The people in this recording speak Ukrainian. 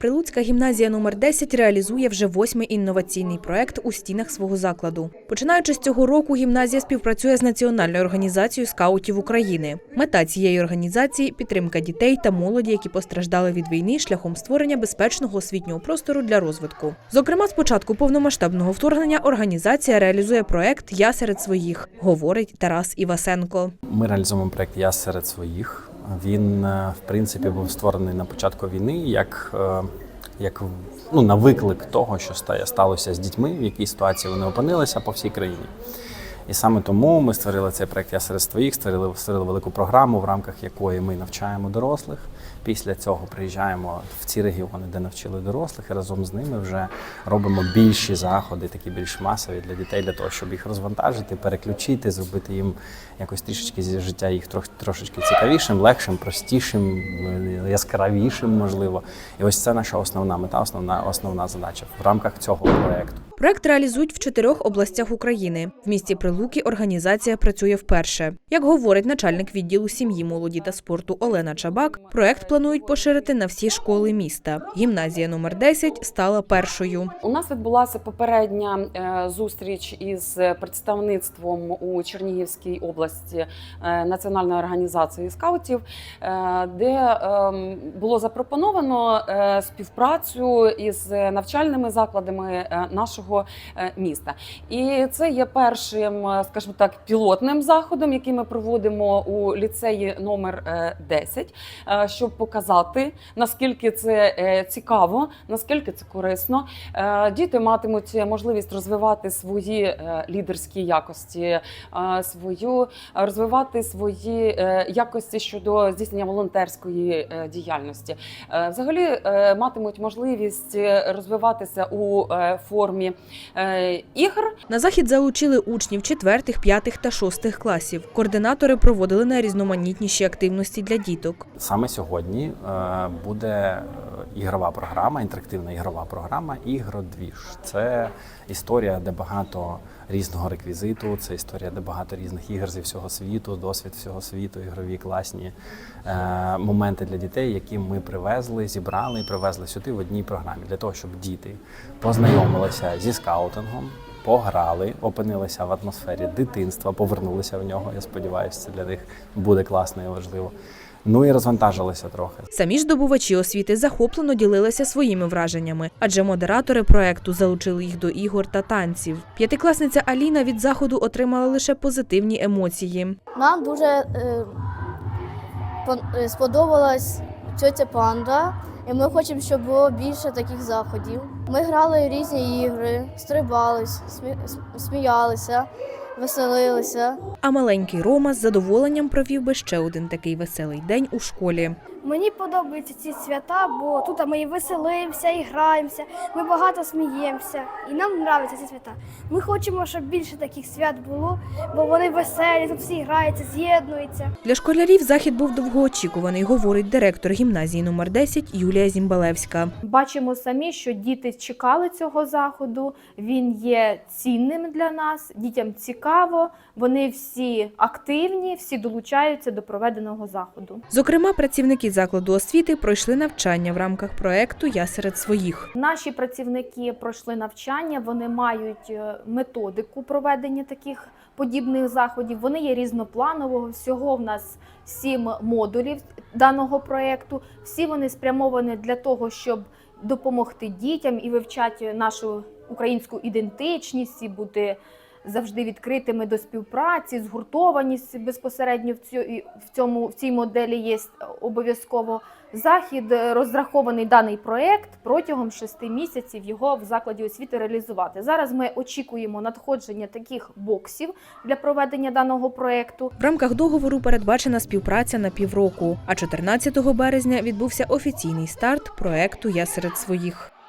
Прилуцька гімназія номер 10 реалізує вже восьмий інноваційний проект у стінах свого закладу. Починаючи з цього року, гімназія співпрацює з Національною організацією скаутів України. Мета цієї організації підтримка дітей та молоді, які постраждали від війни шляхом створення безпечного освітнього простору для розвитку. Зокрема, з початку повномасштабного вторгнення організація реалізує проект Я серед своїх, говорить Тарас Івасенко. Ми реалізуємо проект Я серед своїх. Він, е, в принципі, був створений на початку війни як, е, як ну, на виклик того, що ста- сталося з дітьми, в якій ситуації вони опинилися по всій країні. І саме тому ми створили цей проект Я серед своїх, створили, створили велику програму, в рамках якої ми навчаємо дорослих. Після цього приїжджаємо в ці регіони, де навчили дорослих, і разом з ними вже робимо більші заходи, такі більш масові для дітей, для того, щоб їх розвантажити, переключити, зробити їм якось трішечки зі життя їх трошечки цікавішим, легшим, простішим, яскравішим, можливо. І ось це наша основна мета, основна, основна задача в рамках цього проекту. Проект реалізують в чотирьох областях України. В місті Прилуки організація працює вперше. Як говорить начальник відділу сім'ї, молоді та спорту Олена Чабак, проект планують поширити на всі школи міста. Гімназія номер 10 стала першою. У нас відбулася попередня е, зустріч із представництвом у Чернігівській області е, Національної організації скаутів, е, де ем, було запропоновано співпрацю із навчальними закладами нашого міста. І це є першим, е, скажімо так, пілотним заходом, який ми проводимо у ліцеї номер е, 10, е, щоб показати наскільки це е, цікаво, наскільки це корисно. Е, Діти матимуть можливість розвивати свої е, лідерські якості, е, свою розвивати свої е, якості щодо здійснення волонтерської е, діяльності. Е, Взагалі е, матимуть можливість е, розвиватися у е, формі е, ігр. На захід залучили учнів четвертих, п'ятих та шостих класів. Координатори проводили найрізноманітніші активності для діток. Саме сьогодні е, буде е, ігрова програма, інтерактивна ігрова програма Ігродвіж. Це історія, де багато різного реквізиту, це історія, де багато різних ігор зі всього світу, досвід всього світу, ігрові класні е, моменти для дітей, які ми привезли, зібрали і привезли сюди в одній програмі для того, щоб діти познайомилися зі скаутингом. Пограли, опинилися в атмосфері дитинства, повернулися в нього. Я сподіваюся, це для них буде класно і важливо. Ну і розвантажилися трохи. Самі ж здобувачі освіти захоплено ділилися своїми враженнями, адже модератори проекту залучили їх до ігор та танців. П'ятикласниця Аліна від заходу отримала лише позитивні емоції. Нам дуже е, е, сподобалась тьотя панда, і ми хочемо, щоб було більше таких заходів. Ми грали різні ігри, стрибались, смі- сміялися, веселилися. А маленький Рома з задоволенням провів би ще один такий веселий день у школі. Мені подобаються ці свята, бо тут ми і веселимося, і граємося, ми багато сміємося, і нам подобаються ці свята. Ми хочемо, щоб більше таких свят було, бо вони веселі, тут всі граються, з'єднуються. Для школярів захід був довгоочікуваний, говорить директор гімназії номер 10 Юлія Зімбалевська. Бачимо самі, що діти чекали цього заходу. Він є цінним для нас. Дітям цікаво. Вони всі активні, всі долучаються до проведеного заходу. Зокрема, працівники закладу освіти пройшли навчання в рамках проекту Я серед своїх. Наші працівники пройшли навчання. Вони мають е, методику проведення таких подібних заходів. Вони є різнопланового. Всього в нас сім модулів даного проекту. Всі вони спрямовані для того, щоб допомогти дітям і вивчати нашу українську ідентичність і бути завжди відкритими до співпраці, згуртованість безпосередньо в цю в цьому в цій моделі є обов'язково. Захід е, розрахований даний проект протягом шести місяців його в закладі освіти реалізувати. Зараз ми очікуємо надходження таких боксів для проведення даного проекту. В рамках договору передбачена співпраця на півроку. А 14 березня відбувся офіційний старт проекту Я серед своїх.